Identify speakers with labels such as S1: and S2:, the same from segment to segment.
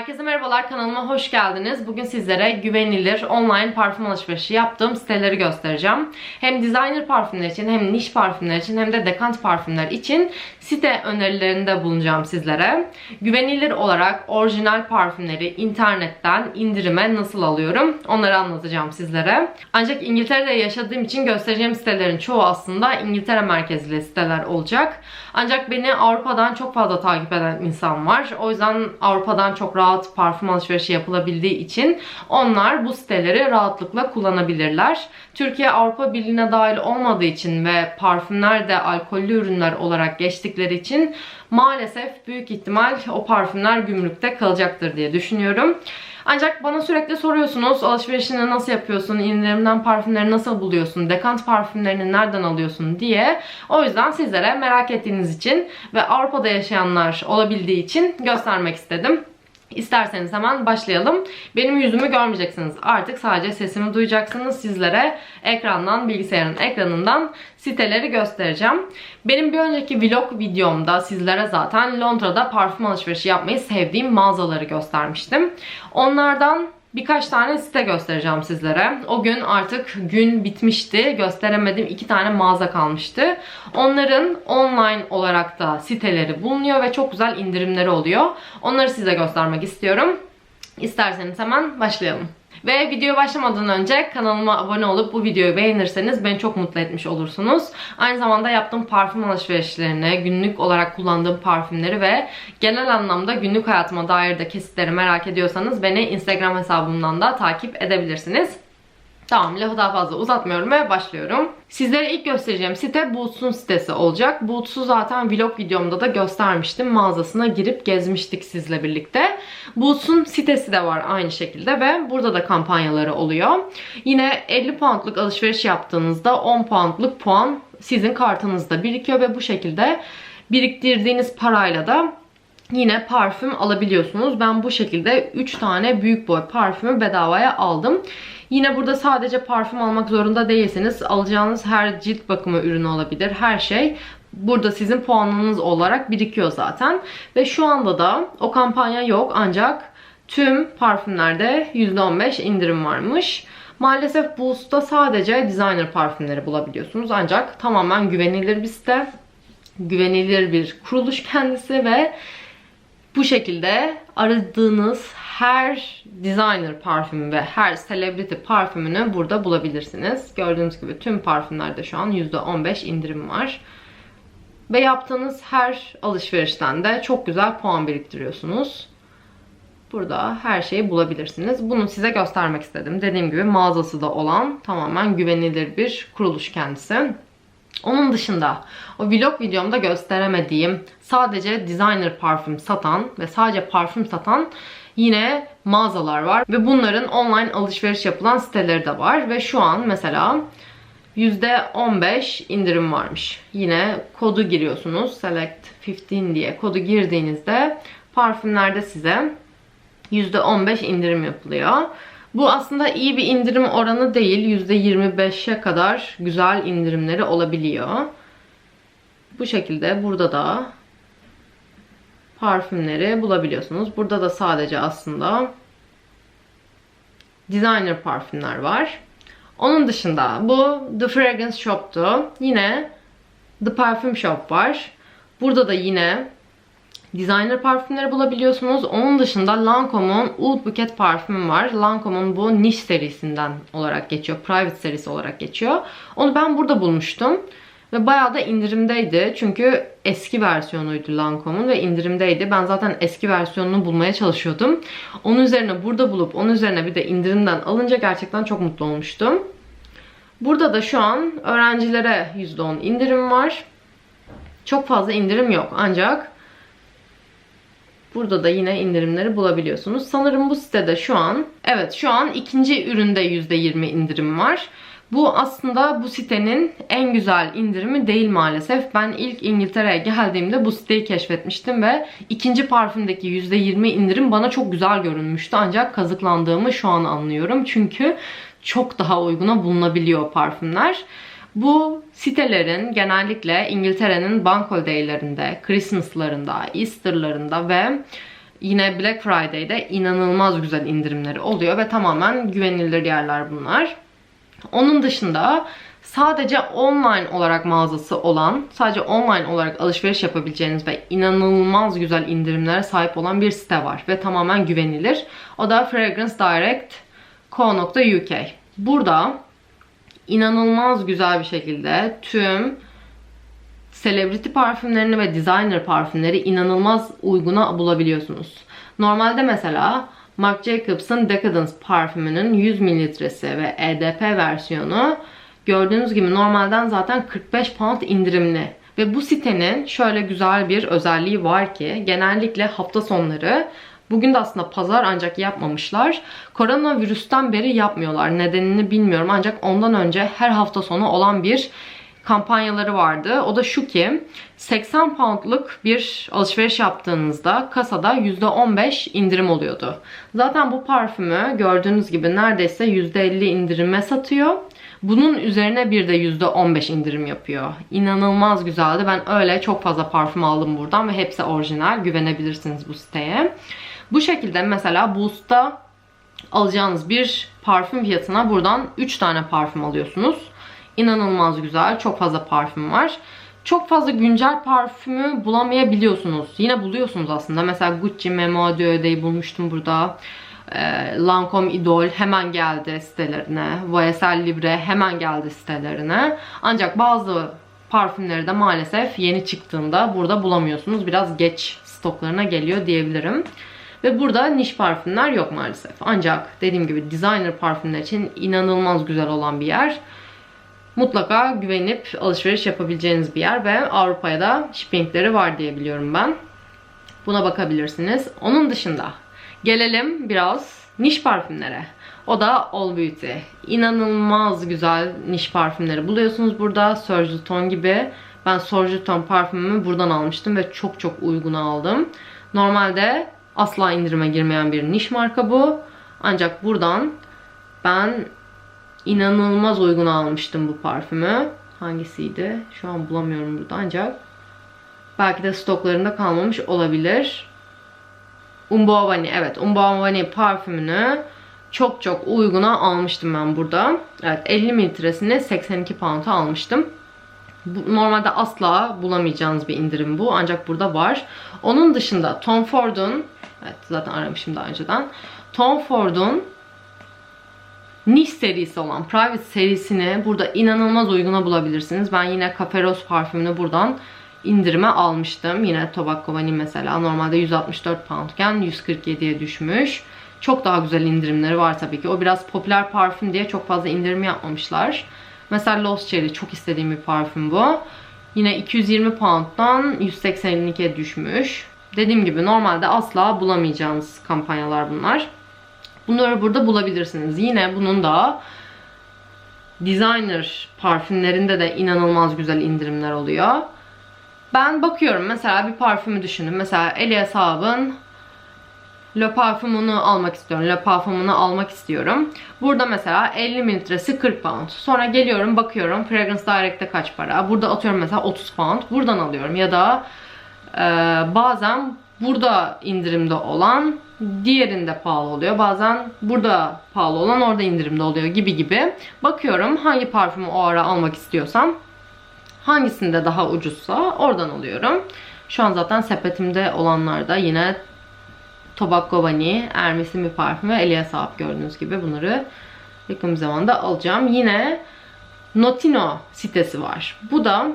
S1: Herkese merhabalar kanalıma hoş geldiniz. Bugün sizlere güvenilir online parfüm alışverişi yaptığım siteleri göstereceğim. Hem designer parfümler için hem niş parfümler için hem de dekant parfümler için site önerilerinde bulunacağım sizlere. Güvenilir olarak orijinal parfümleri internetten indirime nasıl alıyorum onları anlatacağım sizlere. Ancak İngiltere'de yaşadığım için göstereceğim sitelerin çoğu aslında İngiltere merkezli siteler olacak. Ancak beni Avrupa'dan çok fazla takip eden insan var. O yüzden Avrupa'dan çok rahat parfüm alışverişi yapılabildiği için onlar bu siteleri rahatlıkla kullanabilirler. Türkiye Avrupa Birliği'ne dahil olmadığı için ve parfümler de alkollü ürünler olarak geçtikleri için maalesef büyük ihtimal o parfümler gümrükte kalacaktır diye düşünüyorum. Ancak bana sürekli soruyorsunuz alışverişini nasıl yapıyorsun, indirimden parfümleri nasıl buluyorsun, dekant parfümlerini nereden alıyorsun diye. O yüzden sizlere merak ettiğiniz için ve Avrupa'da yaşayanlar olabildiği için göstermek istedim. İsterseniz hemen başlayalım. Benim yüzümü görmeyeceksiniz. Artık sadece sesimi duyacaksınız. Sizlere ekrandan, bilgisayarın ekranından siteleri göstereceğim. Benim bir önceki vlog videomda sizlere zaten Londra'da parfüm alışverişi yapmayı sevdiğim mağazaları göstermiştim. Onlardan Birkaç tane site göstereceğim sizlere. O gün artık gün bitmişti. Gösteremediğim iki tane mağaza kalmıştı. Onların online olarak da siteleri bulunuyor ve çok güzel indirimleri oluyor. Onları size göstermek istiyorum. İsterseniz hemen başlayalım. Ve video başlamadan önce kanalıma abone olup bu videoyu beğenirseniz beni çok mutlu etmiş olursunuz. Aynı zamanda yaptığım parfüm alışverişlerini, günlük olarak kullandığım parfümleri ve genel anlamda günlük hayatıma dair de kesitleri merak ediyorsanız beni Instagram hesabımdan da takip edebilirsiniz. Tamam lafı daha fazla uzatmıyorum ve başlıyorum. Sizlere ilk göstereceğim site Boots'un sitesi olacak. Boots'u zaten vlog videomda da göstermiştim. Mağazasına girip gezmiştik sizle birlikte. Boots'un sitesi de var aynı şekilde ve burada da kampanyaları oluyor. Yine 50 poundluk alışveriş yaptığınızda 10 poundluk puan sizin kartınızda birikiyor ve bu şekilde biriktirdiğiniz parayla da yine parfüm alabiliyorsunuz. Ben bu şekilde 3 tane büyük boy parfümü bedavaya aldım. Yine burada sadece parfüm almak zorunda değilsiniz. Alacağınız her cilt bakımı ürünü olabilir. Her şey burada sizin puanınız olarak birikiyor zaten. Ve şu anda da o kampanya yok ancak tüm parfümlerde %15 indirim varmış. Maalesef Boost'ta sadece designer parfümleri bulabiliyorsunuz. Ancak tamamen güvenilir bir site. Güvenilir bir kuruluş kendisi ve bu şekilde aradığınız her designer parfümü ve her celebrity parfümünü burada bulabilirsiniz. Gördüğünüz gibi tüm parfümlerde şu an %15 indirim var. Ve yaptığınız her alışverişten de çok güzel puan biriktiriyorsunuz. Burada her şeyi bulabilirsiniz. Bunu size göstermek istedim. Dediğim gibi mağazası da olan tamamen güvenilir bir kuruluş kendisi. Onun dışında o vlog videomda gösteremediğim sadece designer parfüm satan ve sadece parfüm satan yine mağazalar var. Ve bunların online alışveriş yapılan siteleri de var. Ve şu an mesela %15 indirim varmış. Yine kodu giriyorsunuz. Select 15 diye kodu girdiğinizde parfümlerde size %15 indirim yapılıyor. Bu aslında iyi bir indirim oranı değil. %25'e kadar güzel indirimleri olabiliyor. Bu şekilde burada da parfümleri bulabiliyorsunuz. Burada da sadece aslında designer parfümler var. Onun dışında bu The Fragrance Shop'tu. Yine The Parfum Shop var. Burada da yine designer parfümleri bulabiliyorsunuz. Onun dışında Lancome'un Oud Bouquet parfümü var. Lancome'un bu niş serisinden olarak geçiyor. Private serisi olarak geçiyor. Onu ben burada bulmuştum. Ve bayağı da indirimdeydi. Çünkü eski versiyonuydu Lancome'un ve indirimdeydi. Ben zaten eski versiyonunu bulmaya çalışıyordum. Onun üzerine burada bulup onun üzerine bir de indirimden alınca gerçekten çok mutlu olmuştum. Burada da şu an öğrencilere %10 indirim var. Çok fazla indirim yok ancak Burada da yine indirimleri bulabiliyorsunuz. Sanırım bu sitede şu an, evet şu an ikinci üründe %20 indirim var. Bu aslında bu sitenin en güzel indirimi değil maalesef. Ben ilk İngiltere'ye geldiğimde bu siteyi keşfetmiştim ve ikinci parfümdeki %20 indirim bana çok güzel görünmüştü. Ancak kazıklandığımı şu an anlıyorum. Çünkü çok daha uyguna bulunabiliyor parfümler. Bu sitelerin genellikle İngiltere'nin bank holiday'lerinde, Christmas'larında, Easter'larında ve yine Black Friday'de inanılmaz güzel indirimleri oluyor ve tamamen güvenilir yerler bunlar. Onun dışında sadece online olarak mağazası olan, sadece online olarak alışveriş yapabileceğiniz ve inanılmaz güzel indirimlere sahip olan bir site var ve tamamen güvenilir. O da fragrancedirect.co.uk. Burada inanılmaz güzel bir şekilde tüm celebrity parfümlerini ve designer parfümleri inanılmaz uyguna bulabiliyorsunuz. Normalde mesela Marc Jacobs'ın Decadence parfümünün 100 mililitresi ve EDP versiyonu gördüğünüz gibi normalden zaten 45 pound indirimli. Ve bu sitenin şöyle güzel bir özelliği var ki genellikle hafta sonları Bugün de aslında pazar ancak yapmamışlar. Koronavirüsten beri yapmıyorlar. Nedenini bilmiyorum ancak ondan önce her hafta sonu olan bir kampanyaları vardı. O da şu ki 80 poundluk bir alışveriş yaptığınızda kasada %15 indirim oluyordu. Zaten bu parfümü gördüğünüz gibi neredeyse %50 indirime satıyor. Bunun üzerine bir de %15 indirim yapıyor. İnanılmaz güzeldi. Ben öyle çok fazla parfüm aldım buradan ve hepsi orijinal. Güvenebilirsiniz bu siteye. Bu şekilde mesela Boost'ta alacağınız bir parfüm fiyatına buradan 3 tane parfüm alıyorsunuz. İnanılmaz güzel. Çok fazla parfüm var. Çok fazla güncel parfümü bulamayabiliyorsunuz. Yine buluyorsunuz aslında. Mesela Gucci Memo Diode'yi bulmuştum burada. E, Lancome Idol hemen geldi sitelerine. YSL Libre hemen geldi sitelerine. Ancak bazı parfümleri de maalesef yeni çıktığında burada bulamıyorsunuz. Biraz geç stoklarına geliyor diyebilirim. Ve burada niş parfümler yok maalesef. Ancak dediğim gibi designer parfümler için inanılmaz güzel olan bir yer. Mutlaka güvenip alışveriş yapabileceğiniz bir yer ve Avrupa'ya da shippingleri var diye biliyorum ben. Buna bakabilirsiniz. Onun dışında gelelim biraz niş parfümlere. O da All Beauty. İnanılmaz güzel niş parfümleri buluyorsunuz burada. Serge gibi. Ben Serge parfümümü buradan almıştım ve çok çok uygun aldım. Normalde asla indirime girmeyen bir niş marka bu. Ancak buradan ben inanılmaz uygun almıştım bu parfümü. Hangisiydi? Şu an bulamıyorum burada ancak belki de stoklarında kalmamış olabilir. Umboavani. Evet Umboavani parfümünü çok çok uyguna almıştım ben burada. Evet 50 mililitresini 82 pound'a almıştım. Normalde asla bulamayacağınız bir indirim bu. Ancak burada var. Onun dışında Tom Ford'un Evet zaten aramışım daha önceden. Tom Ford'un Niche serisi olan Private serisini burada inanılmaz uyguna bulabilirsiniz. Ben yine Cafe Rose parfümünü buradan indirime almıştım. Yine Tobacco Vanille mesela normalde 164 poundken 147'ye düşmüş. Çok daha güzel indirimleri var tabii ki. O biraz popüler parfüm diye çok fazla indirim yapmamışlar. Mesela Lost Cherry çok istediğim bir parfüm bu. Yine 220 pound'dan 182'ye düşmüş. Dediğim gibi normalde asla bulamayacağınız kampanyalar bunlar. Bunları burada bulabilirsiniz. Yine bunun da designer parfümlerinde de inanılmaz güzel indirimler oluyor. Ben bakıyorum mesela bir parfümü düşünün. Mesela Elia Saab'ın Le Parfum'unu almak istiyorum. Le Parfum'unu almak istiyorum. Burada mesela 50 mililitresi 40 pound. Sonra geliyorum bakıyorum Fragrance Direct'te kaç para. Burada atıyorum mesela 30 pound. Buradan alıyorum. Ya da e, bazen burada indirimde olan diğerinde pahalı oluyor. Bazen burada pahalı olan orada indirimde oluyor gibi gibi. Bakıyorum hangi parfümü o ara almak istiyorsam hangisinde daha ucuzsa oradan alıyorum. Şu an zaten sepetimde olanlar da yine Tobacco Vanille, Hermes'in bir parfümü Elia Saab gördüğünüz gibi bunları yakın bir zamanda alacağım. Yine Notino sitesi var. Bu da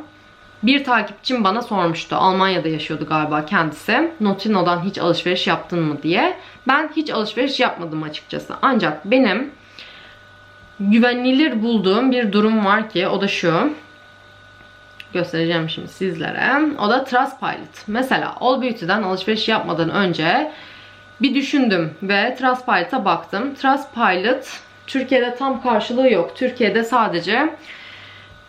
S1: bir takipçim bana sormuştu. Almanya'da yaşıyordu galiba kendisi. Notino'dan hiç alışveriş yaptın mı diye. Ben hiç alışveriş yapmadım açıkçası. Ancak benim güvenilir bulduğum bir durum var ki o da şu. Göstereceğim şimdi sizlere. O da Trustpilot. Mesela All Beauty'den alışveriş yapmadan önce bir düşündüm ve Trustpilot'a baktım. Trustpilot Türkiye'de tam karşılığı yok. Türkiye'de sadece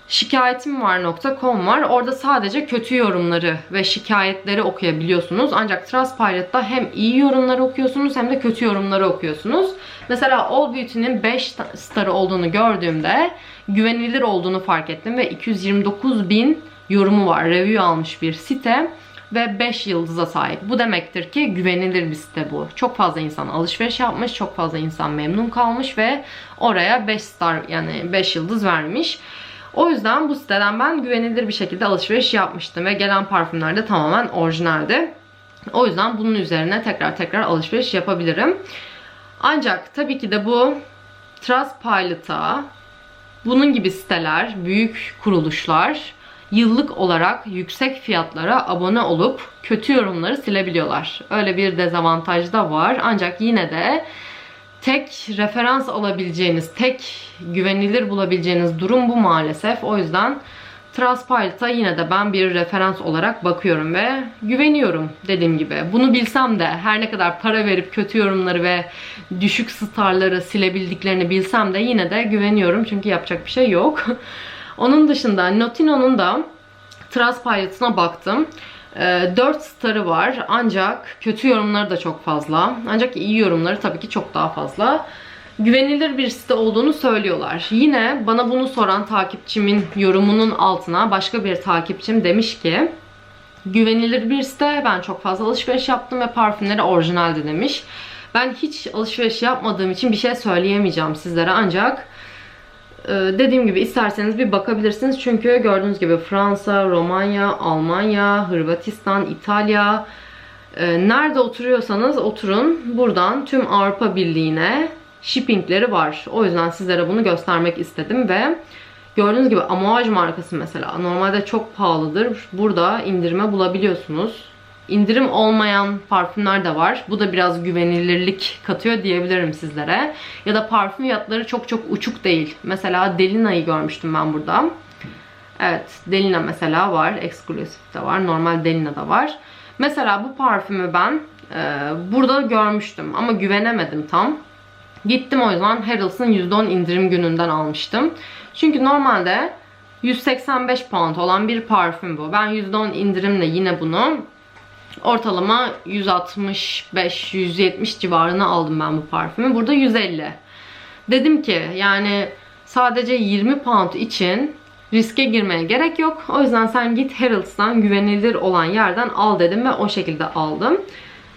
S1: şikayetim var.com var. Orada sadece kötü yorumları ve şikayetleri okuyabiliyorsunuz. Ancak Trustpilot'ta hem iyi yorumları okuyorsunuz hem de kötü yorumları okuyorsunuz. Mesela All Beauty'nin 5 starı olduğunu gördüğümde güvenilir olduğunu fark ettim ve 229 bin yorumu var. Review almış bir site. ve 5 yıldıza sahip. Bu demektir ki güvenilir bir site bu. Çok fazla insan alışveriş yapmış, çok fazla insan memnun kalmış ve oraya 5 star yani 5 yıldız vermiş. O yüzden bu siteden ben güvenilir bir şekilde alışveriş yapmıştım ve gelen parfümler de tamamen orijinaldi. O yüzden bunun üzerine tekrar tekrar alışveriş yapabilirim. Ancak tabii ki de bu Trustpilot'a bunun gibi siteler, büyük kuruluşlar yıllık olarak yüksek fiyatlara abone olup kötü yorumları silebiliyorlar. Öyle bir dezavantaj da var. Ancak yine de tek referans alabileceğiniz, tek güvenilir bulabileceğiniz durum bu maalesef. O yüzden Trustpilot'a yine de ben bir referans olarak bakıyorum ve güveniyorum dediğim gibi. Bunu bilsem de her ne kadar para verip kötü yorumları ve düşük starları silebildiklerini bilsem de yine de güveniyorum çünkü yapacak bir şey yok. Onun dışında Notino'nun da Trustpilot'ına baktım. 4 ee, starı var ancak kötü yorumları da çok fazla. Ancak iyi yorumları tabii ki çok daha fazla. Güvenilir bir site olduğunu söylüyorlar. Yine bana bunu soran takipçimin yorumunun altına başka bir takipçim demiş ki güvenilir bir site. Ben çok fazla alışveriş yaptım ve parfümleri orijinaldi demiş. Ben hiç alışveriş yapmadığım için bir şey söyleyemeyeceğim sizlere ancak dediğim gibi isterseniz bir bakabilirsiniz. Çünkü gördüğünüz gibi Fransa, Romanya, Almanya, Hırvatistan, İtalya e, nerede oturuyorsanız oturun. Buradan tüm Avrupa Birliği'ne shippingleri var. O yüzden sizlere bunu göstermek istedim ve gördüğünüz gibi Amouage markası mesela normalde çok pahalıdır. Burada indirime bulabiliyorsunuz indirim olmayan parfümler de var. Bu da biraz güvenilirlik katıyor diyebilirim sizlere. Ya da parfüm fiyatları çok çok uçuk değil. Mesela Delina'yı görmüştüm ben burada. Evet Delina mesela var. Exclusive de var. Normal Delina da var. Mesela bu parfümü ben e, burada görmüştüm ama güvenemedim tam. Gittim o yüzden Harrods'ın %10 indirim gününden almıştım. Çünkü normalde 185 pound olan bir parfüm bu. Ben %10 indirimle yine bunu Ortalama 165-170 civarına aldım ben bu parfümü. Burada 150. Dedim ki yani sadece 20 pound için riske girmeye gerek yok. O yüzden sen git Harrods'tan güvenilir olan yerden al dedim ve o şekilde aldım.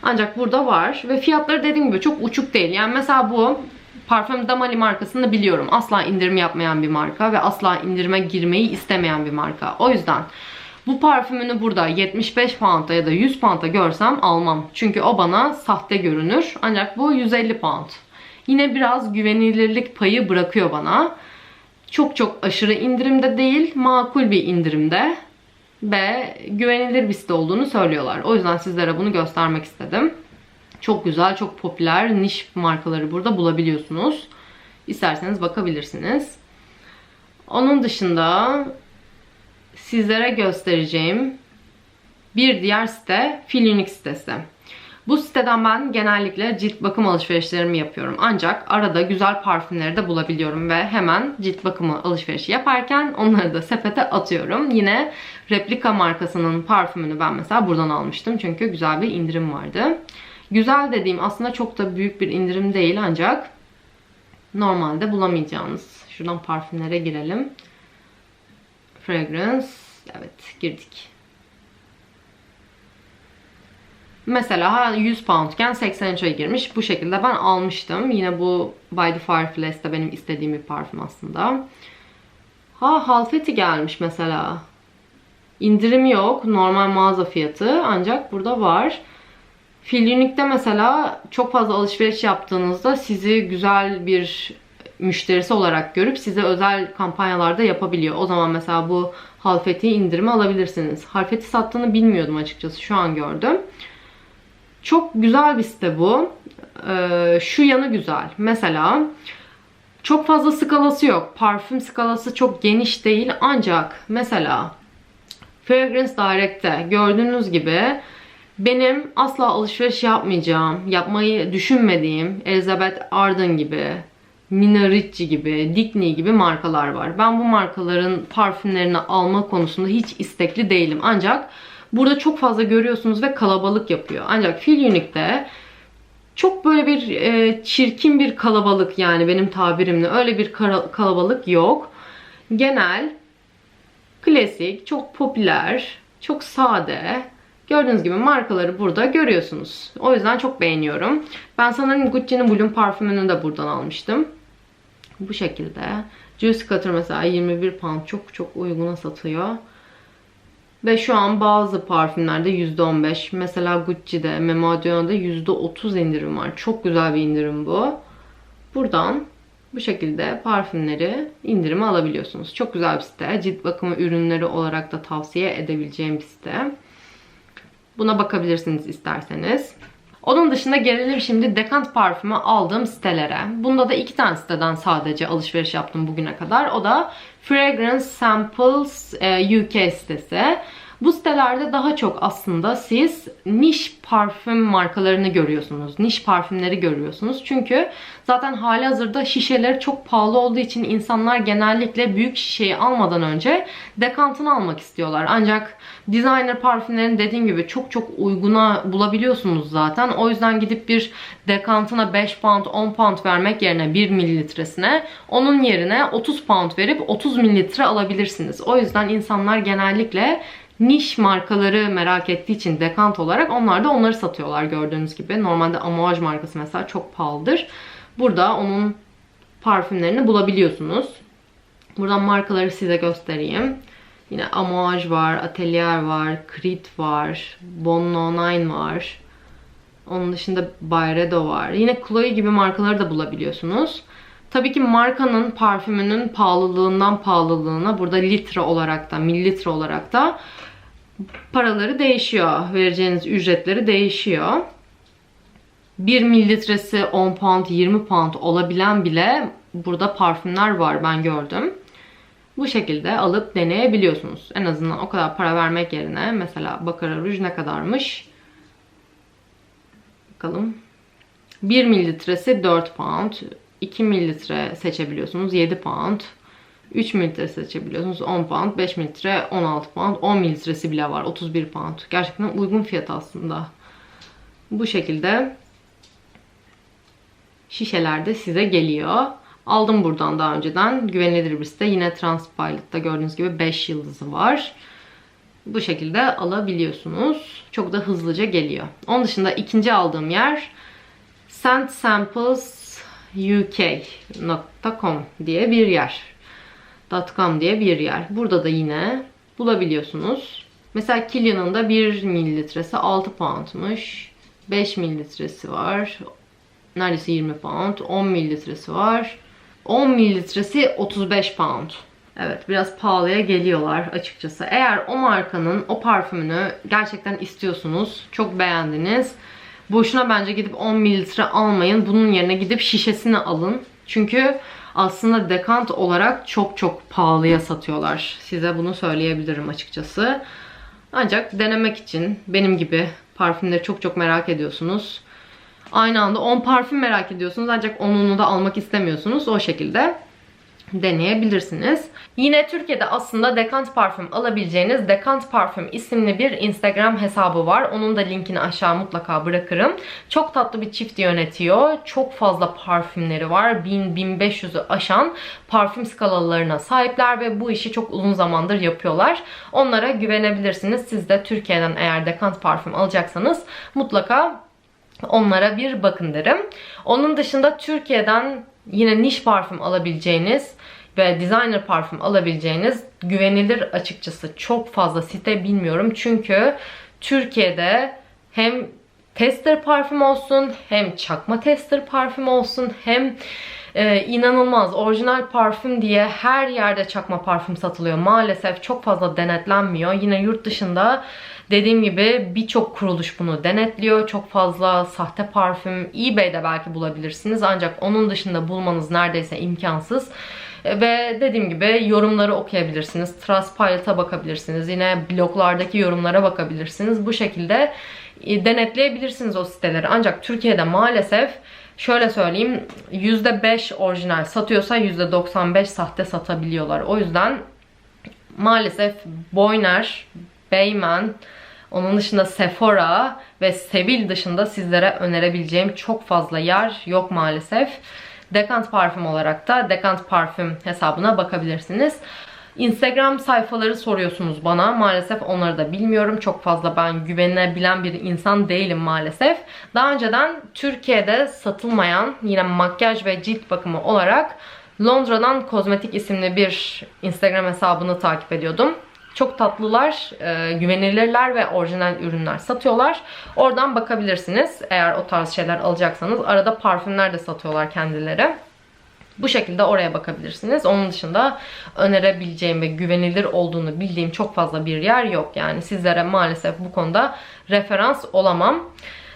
S1: Ancak burada var ve fiyatları dediğim gibi çok uçuk değil. Yani mesela bu Parfüm Damali markasını biliyorum. Asla indirim yapmayan bir marka ve asla indirime girmeyi istemeyen bir marka. O yüzden bu parfümünü burada 75 pound'a ya da 100 pound'a görsem almam. Çünkü o bana sahte görünür. Ancak bu 150 pound. Yine biraz güvenilirlik payı bırakıyor bana. Çok çok aşırı indirimde değil, makul bir indirimde ve güvenilir bir site olduğunu söylüyorlar. O yüzden sizlere bunu göstermek istedim. Çok güzel, çok popüler niş markaları burada bulabiliyorsunuz. İsterseniz bakabilirsiniz. Onun dışında sizlere göstereceğim bir diğer site Filinik sitesi. Bu siteden ben genellikle cilt bakım alışverişlerimi yapıyorum. Ancak arada güzel parfümleri de bulabiliyorum ve hemen cilt bakımı alışverişi yaparken onları da sepete atıyorum. Yine replika markasının parfümünü ben mesela buradan almıştım. Çünkü güzel bir indirim vardı. Güzel dediğim aslında çok da büyük bir indirim değil ancak normalde bulamayacağınız. Şuradan parfümlere girelim. Fragrance. Evet girdik. Mesela 100 poundken 83'e girmiş. Bu şekilde ben almıştım. Yine bu By the Fireflies de benim istediğim bir parfüm aslında. Ha Halfeti gelmiş mesela. İndirim yok. Normal mağaza fiyatı. Ancak burada var. Filinik'te mesela çok fazla alışveriş yaptığınızda sizi güzel bir müşterisi olarak görüp size özel kampanyalarda yapabiliyor. O zaman mesela bu Halfeti indirimi alabilirsiniz. Halfeti sattığını bilmiyordum açıkçası. Şu an gördüm. Çok güzel bir site bu. Ee, şu yanı güzel. Mesela çok fazla skalası yok. Parfüm skalası çok geniş değil. Ancak mesela Fragrance Direct'te gördüğünüz gibi benim asla alışveriş yapmayacağım, yapmayı düşünmediğim Elizabeth Arden gibi, Nina Ricci gibi, Dickney gibi markalar var. Ben bu markaların parfümlerini alma konusunda hiç istekli değilim. Ancak burada çok fazla görüyorsunuz ve kalabalık yapıyor. Ancak Feel Unique'de çok böyle bir e, çirkin bir kalabalık yani benim tabirimle öyle bir kalabalık yok. Genel, klasik, çok popüler, çok sade, Gördüğünüz gibi markaları burada görüyorsunuz. O yüzden çok beğeniyorum. Ben sanırım Gucci'nin Bloom parfümünü de buradan almıştım. Bu şekilde. Juicy Cutter mesela 21 pound çok çok uyguna satıyor. Ve şu an bazı parfümlerde %15. Mesela Gucci'de, Memadion'da %30 indirim var. Çok güzel bir indirim bu. Buradan bu şekilde parfümleri indirime alabiliyorsunuz. Çok güzel bir site. Cilt bakımı ürünleri olarak da tavsiye edebileceğim bir site. Buna bakabilirsiniz isterseniz. Onun dışında gelelim şimdi Decant parfümü aldığım sitelere. Bunda da iki tane siteden sadece alışveriş yaptım bugüne kadar. O da Fragrance Samples e, UK sitesi. Bu sitelerde daha çok aslında siz niş parfüm markalarını görüyorsunuz. Niş parfümleri görüyorsunuz. Çünkü zaten hali hazırda şişeleri çok pahalı olduğu için insanlar genellikle büyük şişeyi almadan önce dekantını almak istiyorlar. Ancak designer parfümlerin dediğim gibi çok çok uyguna bulabiliyorsunuz zaten. O yüzden gidip bir dekantına 5 pound 10 pound vermek yerine 1 mililitresine onun yerine 30 pound verip 30 mililitre alabilirsiniz. O yüzden insanlar genellikle niş markaları merak ettiği için dekant olarak onlar da onları satıyorlar gördüğünüz gibi. Normalde Amouage markası mesela çok pahalıdır. Burada onun parfümlerini bulabiliyorsunuz. Buradan markaları size göstereyim. Yine Amouage var, Atelier var, Creed var, Bonno 9 var. Onun dışında Byredo var. Yine Chloe gibi markaları da bulabiliyorsunuz. Tabii ki markanın parfümünün pahalılığından pahalılığına burada litre olarak da mililitre olarak da paraları değişiyor. Vereceğiniz ücretleri değişiyor. 1 mililitresi 10 pound 20 pound olabilen bile burada parfümler var ben gördüm. Bu şekilde alıp deneyebiliyorsunuz. En azından o kadar para vermek yerine mesela Baccarat Rouge ne kadarmış? Bakalım. 1 mililitresi 4 pound. 2 mililitre seçebiliyorsunuz 7 pound. 3 mililitre seçebiliyorsunuz 10 pound. 5 mililitre 16 pound. 10 mililitresi bile var 31 pound. Gerçekten uygun fiyat aslında. Bu şekilde şişelerde size geliyor. Aldım buradan daha önceden. Güvenilir bir site. Yine Transpilot'ta gördüğünüz gibi 5 yıldızı var. Bu şekilde alabiliyorsunuz. Çok da hızlıca geliyor. Onun dışında ikinci aldığım yer Scent Samples UK.com diye bir yer. .com diye bir yer. Burada da yine bulabiliyorsunuz. Mesela Kilian'ın da 1 mililitresi 6 poundmuş. 5 mililitresi var. Neredeyse 20 pound. 10 mililitresi var. 10 mililitresi 35 pound. Evet biraz pahalıya geliyorlar açıkçası. Eğer o markanın o parfümünü gerçekten istiyorsunuz, çok beğendiniz. Boşuna bence gidip 10 mililitre almayın. Bunun yerine gidip şişesini alın. Çünkü aslında dekant olarak çok çok pahalıya satıyorlar. Size bunu söyleyebilirim açıkçası. Ancak denemek için benim gibi parfümleri çok çok merak ediyorsunuz. Aynı anda 10 parfüm merak ediyorsunuz ancak 10'unu da almak istemiyorsunuz. O şekilde deneyebilirsiniz. Yine Türkiye'de aslında Dekant Parfüm alabileceğiniz Dekant Parfüm isimli bir Instagram hesabı var. Onun da linkini aşağı mutlaka bırakırım. Çok tatlı bir çift yönetiyor. Çok fazla parfümleri var. 1000-1500'ü aşan parfüm skalalarına sahipler ve bu işi çok uzun zamandır yapıyorlar. Onlara güvenebilirsiniz. Siz de Türkiye'den eğer Dekant Parfüm alacaksanız mutlaka onlara bir bakın derim. Onun dışında Türkiye'den yine niş parfüm alabileceğiniz ve designer parfüm alabileceğiniz güvenilir açıkçası çok fazla site bilmiyorum. Çünkü Türkiye'de hem tester parfüm olsun hem çakma tester parfüm olsun hem ee, inanılmaz orijinal parfüm diye her yerde çakma parfüm satılıyor. Maalesef çok fazla denetlenmiyor. Yine yurt dışında dediğim gibi birçok kuruluş bunu denetliyor. Çok fazla sahte parfüm eBay'de belki bulabilirsiniz. Ancak onun dışında bulmanız neredeyse imkansız. Ve dediğim gibi yorumları okuyabilirsiniz. Trustpilot'a bakabilirsiniz. Yine bloglardaki yorumlara bakabilirsiniz. Bu şekilde e, denetleyebilirsiniz o siteleri. Ancak Türkiye'de maalesef şöyle söyleyeyim %5 orijinal satıyorsa %95 sahte satabiliyorlar. O yüzden maalesef Boyner, Beymen, onun dışında Sephora ve Sevil dışında sizlere önerebileceğim çok fazla yer yok maalesef. Dekant parfüm olarak da Dekant parfüm hesabına bakabilirsiniz. Instagram sayfaları soruyorsunuz bana. Maalesef onları da bilmiyorum. Çok fazla ben güvenebilen bir insan değilim maalesef. Daha önceden Türkiye'de satılmayan yine makyaj ve cilt bakımı olarak Londra'dan Kozmetik isimli bir Instagram hesabını takip ediyordum. Çok tatlılar, e, güvenilirler ve orijinal ürünler satıyorlar. Oradan bakabilirsiniz eğer o tarz şeyler alacaksanız. Arada parfümler de satıyorlar kendileri. Bu şekilde oraya bakabilirsiniz. Onun dışında önerebileceğim ve güvenilir olduğunu bildiğim çok fazla bir yer yok. Yani sizlere maalesef bu konuda referans olamam.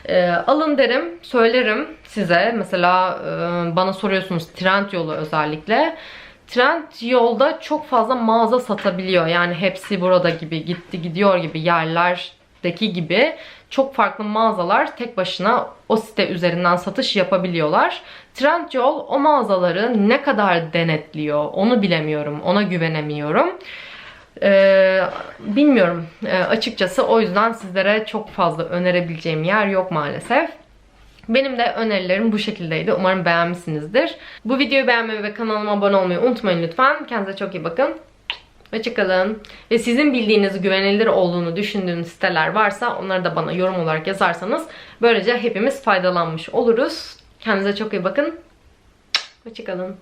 S1: Ee, alın derim, söylerim size. Mesela e, bana soruyorsunuz trend yolu özellikle. Trend yolda çok fazla mağaza satabiliyor. Yani hepsi burada gibi, gitti gidiyor gibi yerlerdeki gibi çok farklı mağazalar tek başına o site üzerinden satış yapabiliyorlar. Trendyol o mağazaları ne kadar denetliyor onu bilemiyorum. Ona güvenemiyorum. Ee, bilmiyorum Ee, açıkçası o yüzden sizlere çok fazla önerebileceğim yer yok maalesef. Benim de önerilerim bu şekildeydi. Umarım beğenmişsinizdir. Bu videoyu beğenmeyi ve kanalıma abone olmayı unutmayın lütfen. Kendinize çok iyi bakın. Hoşçakalın. Ve sizin bildiğiniz güvenilir olduğunu düşündüğünüz siteler varsa onları da bana yorum olarak yazarsanız böylece hepimiz faydalanmış oluruz. Kendinize çok iyi bakın. Hoşçakalın.